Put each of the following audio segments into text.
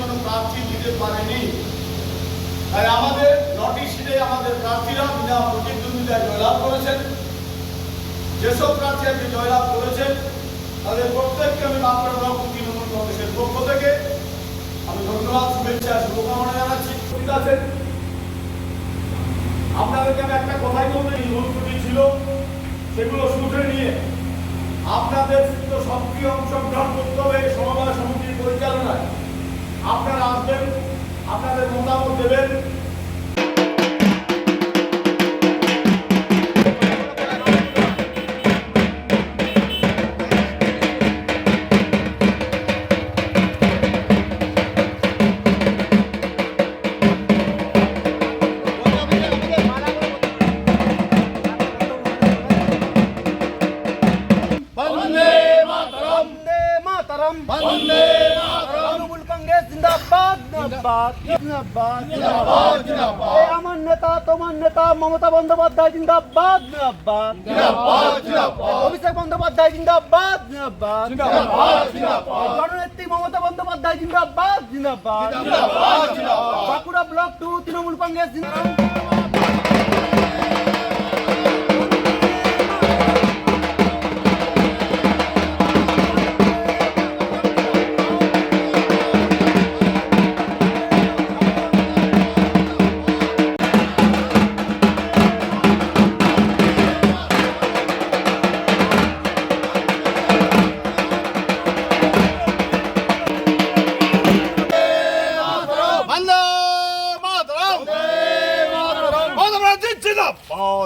কোনো প্রার্থী দিতে পারেনি। তাই আমাদের নটি সিটে আমাদের প্রার্থীরা বিনা প্রতিদ্বন্দ্বিতায় জয়লাভ করেছেন। যেসব প্রার্থী আজকে জয়লাভ করেছেন, তাদের প্রত্যেককে আমি বাঁকুড়া ব্লক তৃণমূল কংগ্রেসের পক্ষ থেকে। আমি ধন্যবাদ, শুভেচ্ছা, শুভকামনা জানাচ্ছি। ঠিক আপনাদেরকে আমি একটা কথাই বলতে এই ছিল, সেগুলো শুধরে নিয়ে আপনাদের তো সক্রিয় অংশগ্রহণ করতে হবে সমবায় সমিতির পরিচালনায়। আপনারা আসবেন, আপনাদের মতামত দেবেন মাতরম। বন্দে তৃণমূল কংগ্রেস জিন্দাবাদ। জিন্দাবাদ। জিন্দাবাদ। জিন্দাবাদ, জিন্দাবাদ। আমার নেতা তোমার নেতা মমতা বন্দ্যোপাধ্যায় জিন্দাবাদ। জিন্দাবাদ। জিন্দাবাদ, জিন্দাবাদ। অভিষেক বন্দ্যোপাধ্যায় জিন্দাবাদ। জিন্দাবাদ। জিন্দাবাদ, জিন্দাবাদ। জননেত্রী মমতা বন্দ্যোপাধ্যায় জিন্দাবাদ। জিন্দাবাদ। জিন্দাবাদ, জিন্দাবাদ। বাঁকুড়া ব্লক টু তৃণমূল কংগ্রেস জিন্দাবাদ।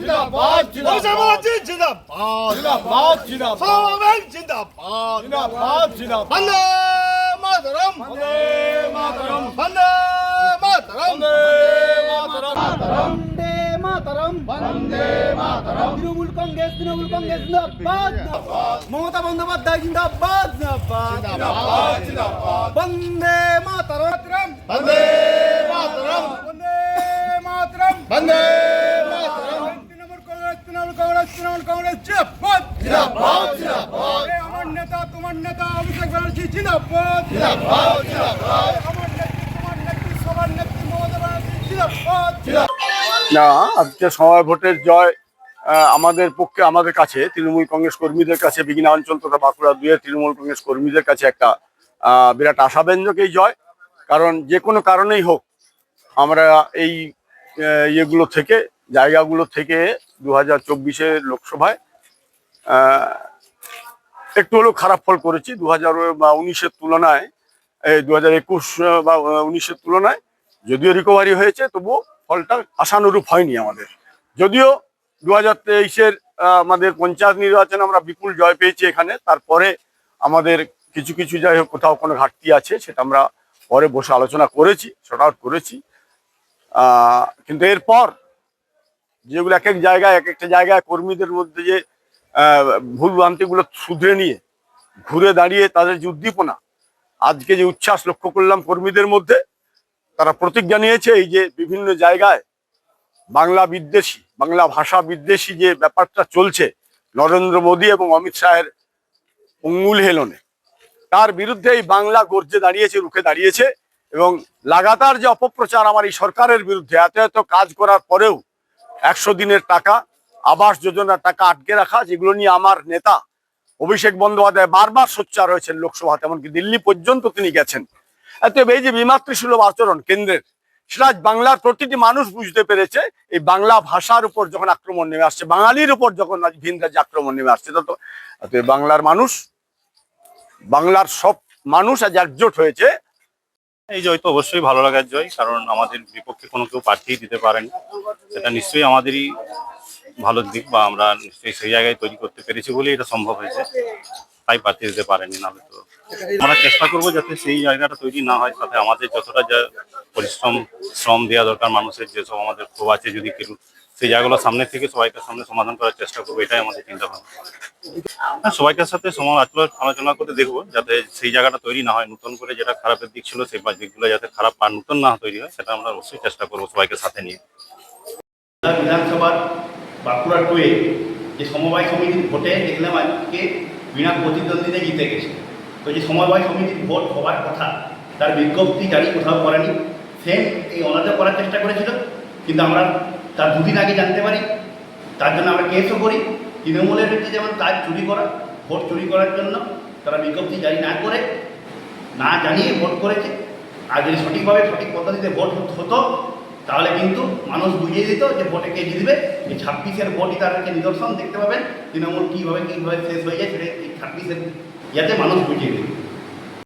জিন্দাবাদ। জিন্দাবাদ জিন্দাবাদ। জিন্দাবাদ। জিন্দাবাদ জিন্দাবাদ। সবাই জিন্দাবাদ। জিন্দাবাদ জিন্দাবাদ। বন্দে মাতরম। বন্দে মাতরম। বন্দে মাতরম। বন্দে মাতরম। বন্দে মাতরম। বন্দে মাতরম। তৃণমূল কংগ্রেস তৃণমূল কংগ্রেস জিন্দাবাদ। মমতা বন্দ্যোপাধ্যায় জিন্দাবাদ। জিন্দাবাদ। জিন্দাবাদ জিন্দাবাদ। বন্দে মাতরম। বন্দে মাতরম। বন্দে মাতরম। বন্দে তৃণমূল কংগ্রেস জিন্দাবাদ। জিন্দাবাদ জিন্দাবাদ। আমার নেতা তোমার নেতা অভিষেক ব্যানার্জি জিন্দাবাদ। জিন্দাবাদ জিন্দাবাদ। আমার নেত্রী তোমার নেত্রী সবার নেত্রী মমতা ব্যানার্জি জিন্দাবাদ। না আজকে সময় ভোটের জয় আমাদের পক্ষে আমাদের কাছে তৃণমূল কংগ্রেস কর্মীদের কাছে বিঘ্না অঞ্চল তথা বাঁকুড়া দুয়ের তৃণমূল কংগ্রেস কর্মীদের কাছে একটা আহ, বিরাট আশাব্যঞ্জক এই জয়। কারণ যে কোনো কারণেই হোক আমরা এই ইয়েগুলো থেকে জায়গাগুলো থেকে দু হাজার চব্বিশে লোকসভায় একটু হলেও খারাপ ফল করেছি। দু হাজার বা উনিশের তুলনায় দু হাজার একুশ বা উনিশের তুলনায় যদিও রিকভারি হয়েছে, তবুও ফলটা আশানুরূপ হয়নি আমাদের। যদিও দু হাজার তেইশের আমাদের পঞ্চায়েত নির্বাচনে আমরা বিপুল জয় পেয়েছি এখানে, তারপরে আমাদের কিছু কিছু যাই হোক কোথাও কোনো ঘাটতি আছে, সেটা আমরা পরে বসে আলোচনা করেছি শর্ট আউট করেছি। কিন্তু এরপর যেগুলো এক এক জায়গায়, এক একটা জায়গায় কর্মীদের মধ্যে যে ভুল ভ্রান্তিগুলো শুধরে নিয়ে, ঘুরে দাঁড়িয়ে তাদের যে উদ্দীপনা, আজকে যে উচ্ছ্বাস লক্ষ্য করলাম কর্মীদের মধ্যে, তারা প্রতিজ্ঞা নিয়েছে এই যে বিভিন্ন জায়গায় বাংলা বিদ্বেষী, বাংলা ভাষা বিদ্বেষী যে ব্যাপারটা চলছে, নরেন্দ্র মোদী এবং অমিত শাহের অঙ্গুল হেলনে, তার বিরুদ্ধে এই বাংলা গর্জে দাঁড়িয়েছে, রুখে দাঁড়িয়েছে এবং লাগাতার যে অপপ্রচার আমার এই সরকারের বিরুদ্ধে, এত এত কাজ করার পরেও একশো দিনের টাকা, আবাস যোজনার টাকা আটকে রাখা, যেগুলো নিয়ে আমার নেতা অভিষেক বন্দ্যোপাধ্যায় বারবার সোচ্চার হয়েছেন লোকসভাতে, এমনকি দিল্লি পর্যন্ত তিনি গেছেন। অতএব এই যে বিমাতৃসুলভ আচরণ কেন্দ্রের, সেটা বাংলার প্রতিটি মানুষ বুঝতে পেরেছে। এই বাংলা ভাষার উপর যখন আক্রমণ নেমে আসছে, বাঙালির উপর যখন আজ ভিন রাজ্যে আক্রমণ নেমে আসছে তত বাংলার মানুষ, বাংলার সব মানুষ আজ একজোট হয়েছে। এই জয় তো অবশ্যই ভালো লাগার জয়, কারণ আমাদের বিপক্ষে কোনো কেউ প্রার্থী দিতে পারেনি সেটা নিশ্চয়ই আমাদেরই ভালো দিক বা আমরা নিশ্চয়ই সেই জায়গায় তৈরি করতে পেরেছি বলেই এটা সম্ভব হয়েছে। তাই প্রার্থী দিতে পারেনি, নাহলে তো আমরা চেষ্টা করব যাতে সেই জায়গাটা তৈরি না হয়, তাতে আমাদের যতটা যা পরিশ্রম, শ্রম দেওয়া দরকার মানুষের, যেসব আমাদের ক্ষোভ আছে, যদি কেউ সেই জায়গাগুলো সামনে থেকে সবাইকার সামনে সমাধান করার চেষ্টা করব, এটাই আমাদের চিন্তা ভাবনা। হ্যাঁ সবাইকার সাথে সমান আলোচনা- করে দেখব, যাতে সেই জায়গাটা তৈরি না হয়, নতুন করে যেটা খারাপের দিক ছিল সেই দিকগুলো যাতে খারাপ আর নতুন না তৈরি হয়, সেটা আমরা অবশ্যই চেষ্টা করব সবাইকে সাথে নিয়ে। বিধানসভার বাঁকুড়া টুয়ে যে সমবায় সমিতির ভোটে দেখলাম আজকে বিনা প্রতিদ্বন্দ্বিতা জিতে গেছে। তো যে সমবায় সমিতির ভোট হওয়ার কথা, তার বিজ্ঞপ্তি জারি কোথাও করেনি। সেম এই অনাদা করার চেষ্টা করেছিল, কিন্তু আমরা তার দুদিন আগে জানতে পারি, তার জন্য আমরা কেসও করি। তৃণমূলের হচ্ছে যেমন কাজ চুরি করা, ভোট চুরি করার জন্য তারা বিজ্ঞপ্তি জারি না করে, না জানিয়ে ভোট করেছে। আর যদি সঠিকভাবে সঠিক পদ্ধতিতে ভোট হতো, তাহলে কিন্তু মানুষ বুঝিয়ে দিত যে ভোটে কে জিতবে। এই ছাব্বিশের ভোটই তাদেরকে নিদর্শন, দেখতে পাবেন তৃণমূল কীভাবে কীভাবে শেষ হয়ে যায় সেটা এই ছাব্বিশের ইয়াতে মানুষ বুঝিয়ে দেবে।